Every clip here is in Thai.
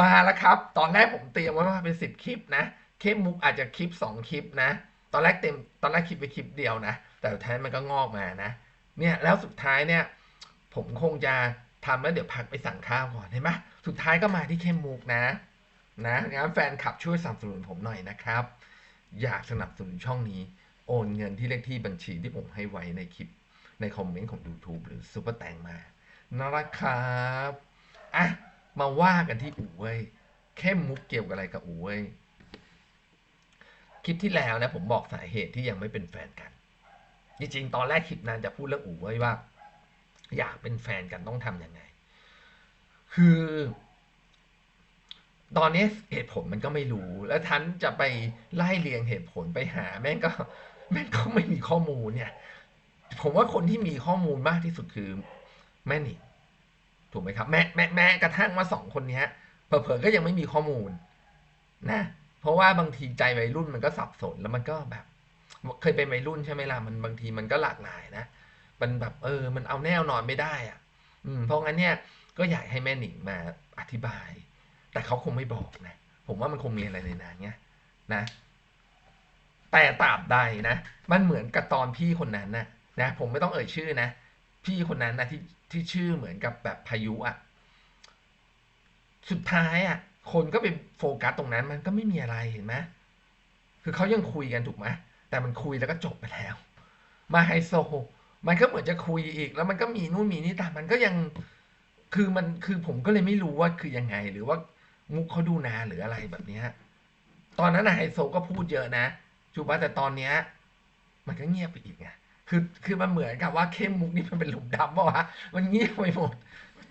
มาแล้วครับ ตอนแรกผมเตรียมไว้ว่าเป็นสิบคลิปนะคลิปมุกอาจจะคลิปสองคลิปนะ ตอนแรกเต็มตอนแรกคลิปไปคลิปเดียวนะ แต่สุดท้ายมันก็งอกมานะ เนี่ยแล้วสุดท้ายเนี่ย ผมคงจะทำแล้วเดี๋ยวพักไปสั่งข้าวก่อนเห็นไหมสุดท้ายก็มาที่เข้มมุกนะ นะงั้นแฟนคลับช่วยสนับสนุนผมหน่อยนะครับ อยากสนับสนุนช่องนี้ โอนเงินที่เลขที่บัญชีที่ผมให้ไว้ในคลิป ในคอมเมนต์ของ YouTube หรือซุปเปอร์แตงมานะครับอะ มาว่ากันที่อู่เว้ยเข้มมุกเกี่ยวกับอะไรกับอู่เว้ยคลิปที่แล้วนะผมบอกสาเหตุที่ยังไม่เป็นแฟนกัน จริงๆ ตอนแรกคลิปนั้นจะพูดเรื่องอู่เว้ยว่า อยากเป็นแฟนกันต้องทำยังไง คือ ตอนนี้เหตุผลมันก็ไม่รู้ แล้วทันจะไปไล่เรียงเหตุผลไปหา แม่งก็ แม่งก็ไม่มีข้อมูลเนี่ย ผมว่าคนที่มีข้อมูลมากที่สุดคือแม่หนิง ถูกไหมครับแม้แม้แม้กระทั่งว่าสองคนนี้เผลอๆก็ยังไม่มีข้อมูลนะเพราะว่าบางทีใจวัยรุ่นมันก็สับสนแล้วมันก็แบบ เคยเป็นวัยรุ่นใช่ไหมล่ะมันบางทีมันก็หลากหลายนะมันแบบเออ มันเอาแน่นอนไม่ได้อะ อืมเพราะงั้นเนี่ยก็อยากให้แม่หนิงมาอธิบาย แต่เขาคงไม่บอกนะผมว่ามันคงมีอะไรในนั้นเนี้ยนะ แต่ตราบใดนะ มันเหมือนกับตอนพี่คนนั้นนะนะ ผมไม่ต้องเอ่ยชื่อนะ พี่คนนั้นนะที่ ที่ชื่อเหมือนกับแบบพายุอะสุดท้ายอะคนก็ไปโฟกัสตรงนั้นมันก็ไม่มีอะไรเห็นไหมคือเขายังคุยกันถูกไหมแต่มันคุยแล้วก็จบไปแล้ว มาไฮโซ มันก็เหมือนจะคุยอีก แล้วมันก็มีนู่นมีนี่แต่มันก็ยังคือมันคือผมก็เลยไม่รู้ว่าคือยังไง หรือว่ามุกเขาดูนาหรืออะไรแบบเนี้ยตอนนั้นไฮโซก็พูดเยอะนะจูบว่าแต่ตอนเนี้ย มันก็เงียบไปอีกไง คือคือมันเหมือนกับว่าเข้มมุกนี่มันเป็นหลุมดำป่าวะมันเงียบไปหมด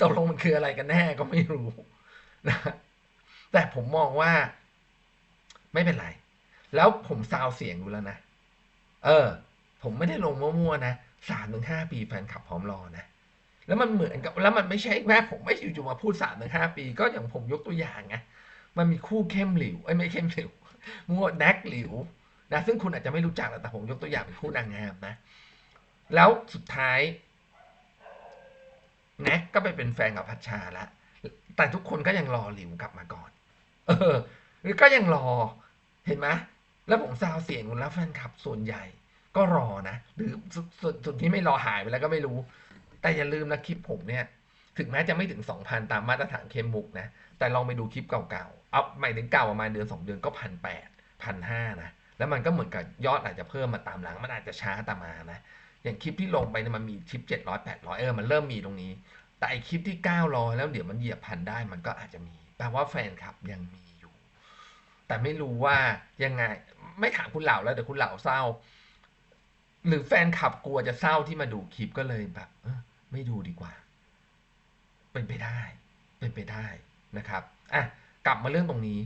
ตกลงมันคืออะไรกันแน่ก็ไม่รู้นะแต่ผมมองว่า ไม่เป็นไร แล้วผมซาวเสียงดูแล้วนะ เออ ผมไม่ได้ลงมั่วๆนะสามถึงห้าปีแฟนคลับพร้อมรอนะแล้วมันเหมือนกับ แล้วมันไม่ใช่แค่ผมไม่อยู่ๆมาพูดสามถึงห้าปี ก็อย่างผมยกตัวอย่างไงมันมีคู่เข้มหลิวไอ้ไม่เข้มหลิวมั่วแดกหลิว นะซึ่งคุณอาจจะไม่รู้จักหรอกแต่ผมยกตัวอย่างเป็นคู่นางงามนะ แล้วสุดท้ายแน็กก็ไปเป็นแฟนกับพัชชาล้วแต่ทุกคนก็ยังรอหลิวกลับมาก่อน เออก็ยังรอเห็นไหมแล้วผมซาวเสียงคุณแล้วแฟนคลับส่วนใหญ่ ก็รอนะหรือส่วนส่วนที่ไม่รอหายไปแล้วก็ไม่รู้ แต่อย่าลืมนะคลิปผมเนี่ย ถึงแม้จะไม่ถึงสองพันตามมาตรฐานเคมมุกนะแต่ลองไปดูคลิปเก่าๆเอาหมายถึงเก่าประมาณเดือนสองเดือนก็พันแปดพันห้านะ แล้วมันก็เหมือนกับยอดอาจจะเพิ่มมาตามหลัง มันอาจจะช้าตามมานะ อย่างคลิปที่ลงไปเนี่ยมันมีคลิปเจ็ดร้อยแปดร้อยเออ มันเริ่มมีตรงนี้ แต่ไอคลิปที่เก้าร้อยแล้วเดี๋ยวมันเหยียบพันได้ มันก็อาจจะมี แปลว่าแฟนคลับยังมีอยู่ แต่ไม่รู้ว่ายังไง ไม่ถามคุณเหล่าแล้วเดี๋ยวคุณเหล่าเศร้า หรือแฟนคลับกลัวจะเศร้าที่มาดูคลิปก็เลยแบบเออไม่ดูดีกว่า เป็นไปได้ เป็นไปได้นะครับ อะ กลับมาเรื่องตรงนี้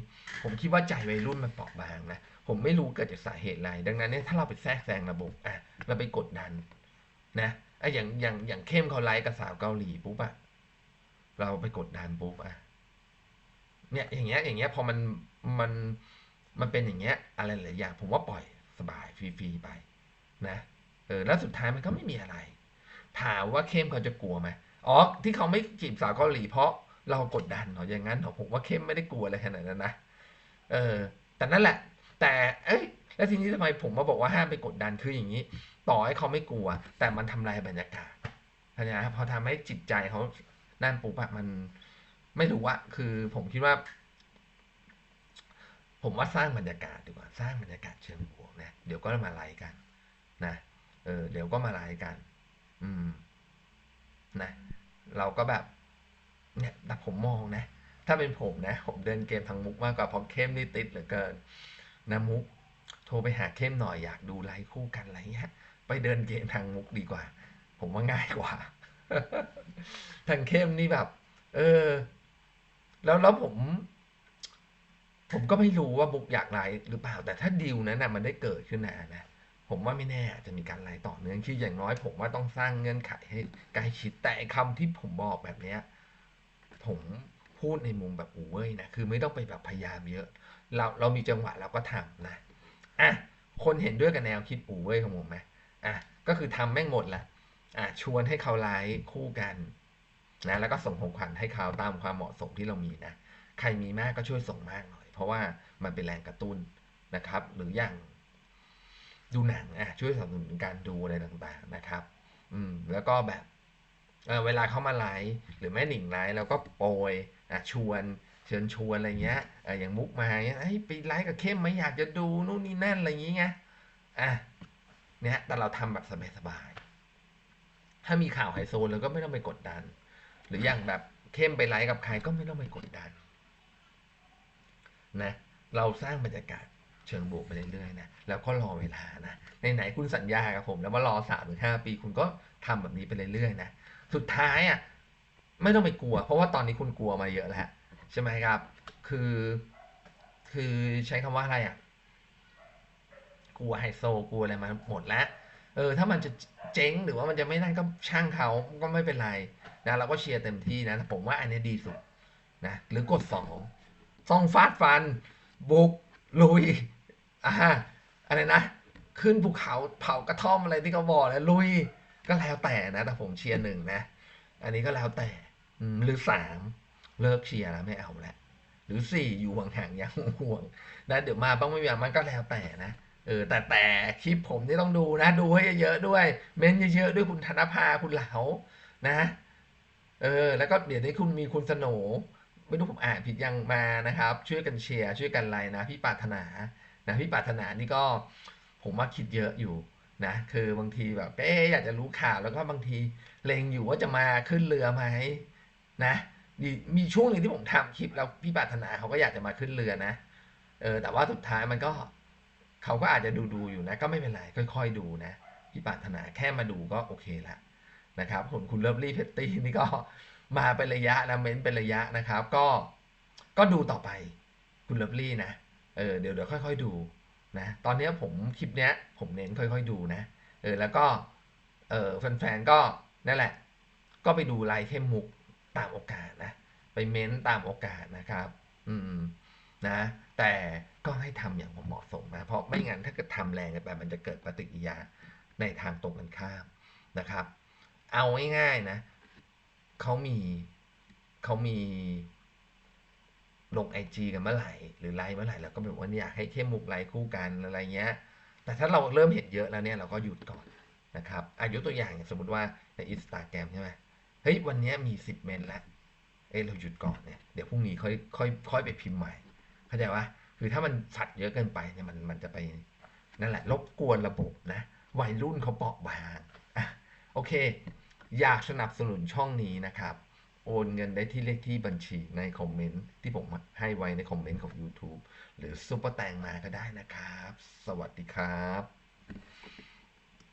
ผมคิดว่าใจวัยรุ่นมันเปราะบางนะผมไม่รู้เกิดจากสาเหตุอะไร ดังนั้นเนี่ยถ้าเราไปแทรกแซงระบบอะเราไปกดดันนะไอ้อย่างอย่างอย่างเข้มเขาไลฟ์กับสาวเกาหลีปุ๊บอะเราไปกดดันปุ๊บอะเนี่ยอย่างเงี้ยอย่างเงี้ยพอมันมันมันเป็นอย่างเงี้ยอะไรหลายอย่างผมว่าปล่อยสบายฟรีๆไปนะเออแล้วสุดท้ายมันก็ไม่มีอะไรถามว่าเข้มเขาจะกลัวไหมอ๋อที่เขาไม่จีบสาวเกาหลีเพราะ เรากดดันเหรออย่างนั้นเหรอผมว่าเข้มไม่ได้กลัวอะไรขนาดนั้นนะเออ แต่นั่นแหละ แต่เอ้ยแล้วทีนี้ทำไมผมมาบอกว่าห้ามไปกดดันคืออย่างนี้ ต่อให้เขาไม่กลัว แต่มันทำลายบรรยากาศเข้าใจไหมพอทำให้จิตใจเขานั่นปุ๊บอะมันไม่รู้ว่าคือผมคิดว่า ผมว่าสร้างบรรยากาศดีกว่าสร้างบรรยากาศเชิงบวกนะเดี๋ยวก็มาไลฟ์กัน นะเออเดี๋ยวก็มาไลฟ์กัน อืม นะ เราก็แบบ เนี่ยแต่ผมมองนะ ถ้าเป็นผมนะ ผมเดินเกมทางมุกมากกว่าเพราะเข้มนี่ติดเหลือเกินนะมุก โทรไปหาเข้มหน่อยอยากดูไลฟ์คู่กันอะไรเงี้ย ไปเดินเกมทางมุกดีกว่า ผมว่าง่ายกว่า ทางเข้มนี่แบบ เออ แล้วแล้วผม ผมก็ไม่รู้ว่าบุกอยากไลฟ์หรือเปล่า แต่ถ้าดีลนั้นนะมันได้เกิดขึ้นนะนะผมว่าไม่แน่จะมีการไลฟ์ต่อเนื่องคืออย่างน้อยผมว่าต้องสร้างเงื่อนไขให้ใกล้ชิดแต่ไอ้คำที่ผมบอกแบบเนี้ย ผมพูดในมุมแบบอูเว้ยนะ คือไม่ต้องไปแบบพยายามเยอะ เราเรามีจังหวะเราก็ทำนะ อะ คนเห็นด้วยกับแนวคิดอูเว้ยของผมไหมอะ ก็คือทำแม่งหมดละอะ ชวนให้เขาไลฟ์คู่กันนะ แล้วก็ส่งของขวัญให้เขาตามความเหมาะสมที่เรามีนะ ใครมีมากก็ช่วยส่งมากหน่อย เพราะว่ามันเป็นแรงกระตุ้นนะครับ หรืออย่างดูหนังอะช่วยสนับสนุนการดูอะไรต่างๆนะครับ อืม แล้วก็แบบ เเวลาเขามาไลฟ์หรือแม่หนิงไลฟ์เราก็โปรยชวนเชิญชวนอะไรเงี้ยออย่างมุกมาเงี้ยไปไลฟ์กับเข้มไหมอยากจะดูนู่นนี่นั่นอะไรอย่างเงี้ยอะเนี่ยแต่เราทำแบบสบายๆถ้ามีข่าวไฮโซเราก็ไม่ต้องไปกดดัน หรืออย่างแบบเข้มไปไลฟ์กับใครก็ไม่ต้องไปกดดันนะเราสร้างบรรยากาศเชิงบวกไปเรื่อยๆนะแล้วก็รอเวลานะในไหนคุณสัญญากับผม แล้วว่ารอสามถึงห้าปี คุณก็ทำแบบนี้ไปเรื่อยๆนะ สุดท้ายอะไม่ต้องไปกลัว เพราะว่าตอนนี้คุณกลัวมาเยอะแล้วใช่ไหมครับ คือ คือใช้คำว่าอะไรอะกลัวไฮโซกลัวอะไรมาหมดแล้วเออถ้ามันจะเจ๊งหรือว่ามันจะไม่นั่นก็ช่างเขาก็ไม่เป็นไรนะเราก็เชียร์เต็มที่นะผมว่าอันนี้ดีสุดนะหรือกดสองซองฟาดฟัน บุก ลุยอ่าอะไรนะ ขึ้นภูเขาเผากระท่อมอะไรที่เขาบอกนะลุย ก็แล้วแต่นะ แต่ผมเชียร์หนึ่งนะ อันนี้ก็แล้วแต่หรือสามเลิกเชียร์แล้วไม่เอาแล้วหรือสี่อยู่ห่างๆยังห่วงนะเดี๋ยวมาบ้างไม่มามันก็แล้วแต่นะเออแต่แต่คลิปผมนี่ต้องดูนะ ดูให้เยอะๆด้วย เม้นเยอะๆด้วยคุณธนภาคุณเหลานะเออแล้วก็เดี๋ยวนี้คุณมีคุณสโหนไม่รู้ผมอ่านผิดยังมานะครับ ช่วยกันเชียร์ช่วยกันไลน์นะ พี่ปารถนานะพี่ปารถนานี่ก็ผมว่าคิดเยอะอยู่ นะคือบางทีแบบเอ๊อยากจะรู้ข่าวแล้วก็บางทีเลงอยู่ว่าจะมาขึ้นเรือไหมนะมีมีช่วงหนึ่งที่ผมทำคลิปแล้วพี่ปรารถนาเขาก็อยากจะมาขึ้นเรือนะเออแต่ว่าสุดท้ายมันก็เขาก็อาจจะดูดูอยู่นะ ก็ไม่เป็นไรค่อยๆดูนะพี่ปรารถนาแค่มาดูก็โอเคละนะครับผลคุณเลิฟลี่เพตตี้นี่ก็มาเป็นระยะนะเม้นเป็นระยะนะครับ ก็ก็ดูต่อไปคุณเลิฟลี่นะเออเดี๋ยวเดี๋ยวค่อย ๆ ดู นะตอนนี้ผมคลิปเนี้ยผมเน้นค่อยๆดูนะเออแล้วก็เออแฟนๆก็นั่นแหละ ก็ไปดูไลฟ์เข้มมุกตามโอกาสนะไปเม้นตามโอกาสนะครับอืมนะแต่ก็ให้ทำอย่างเหมาะสมนะเพราะไม่งั้นถ้าเกิดทำแรงไปมันจะเกิดปฏิกิริยาในทางตรงกันข้ามนะครับ เอาง่ายๆนะเขามีเขามี ลงไอจีกันเมื่อไหร่หรือไลฟ์เมื่อไหร่เราก็แบบว่าอยากให้เข้มมุกไลฟ์คู่กันอะไรเงี้ย แต่ถ้าเราเริ่มเห็นเยอะแล้วเนี่ยเราก็หยุดก่อนนะครับอายุตัวอย่างสมมติว่าในอินสตาแกรมใช่ไหมเฮ้ยวันนี้มีสิบเมนแล้วเอ้เราหยุดก่อนเนี่ยเดี๋ยวพรุ่งนี้ค่อยค่อยค่อยไปพิมพ์ใหม่ เข้าใจว่าคือถ้ามันสัตว์เยอะเกินไปเนี่ยมันมันจะไปนั่นแหละรบกวนระบบนะวัยรุ่นเขาเปราะบางอะโอเค อยากสนับสนุนช่องนี้นะครับ โอนเงินได้ที่เลขที่บัญชีในคอมเมนต์ที่ผมให้ไว้ในคอมเมนต์ของ YouTube หรือซุปเปอร์แตงมาก็ได้นะครับ สวัสดีครับ